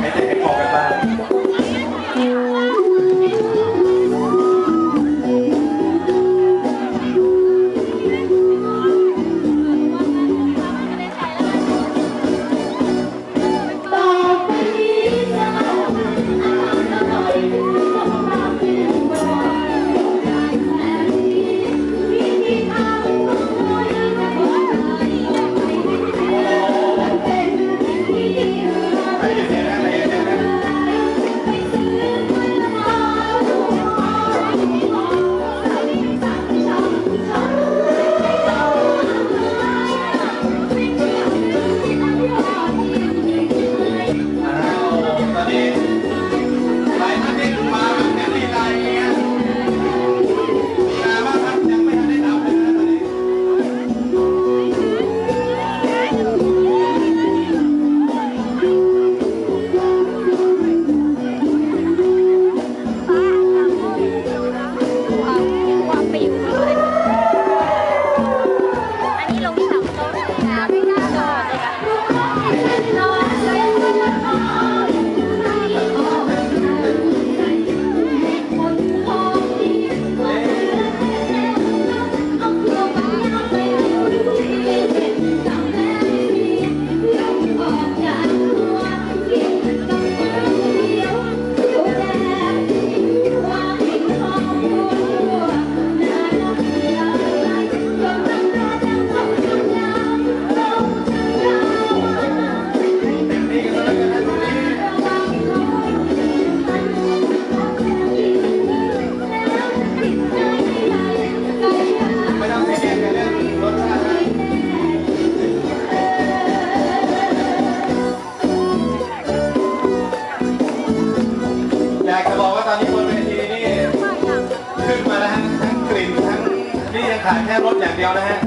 ไม่ได้ให้พอกันบ้าง ถ่ายแค่รถอย่างเดียวนะฮะ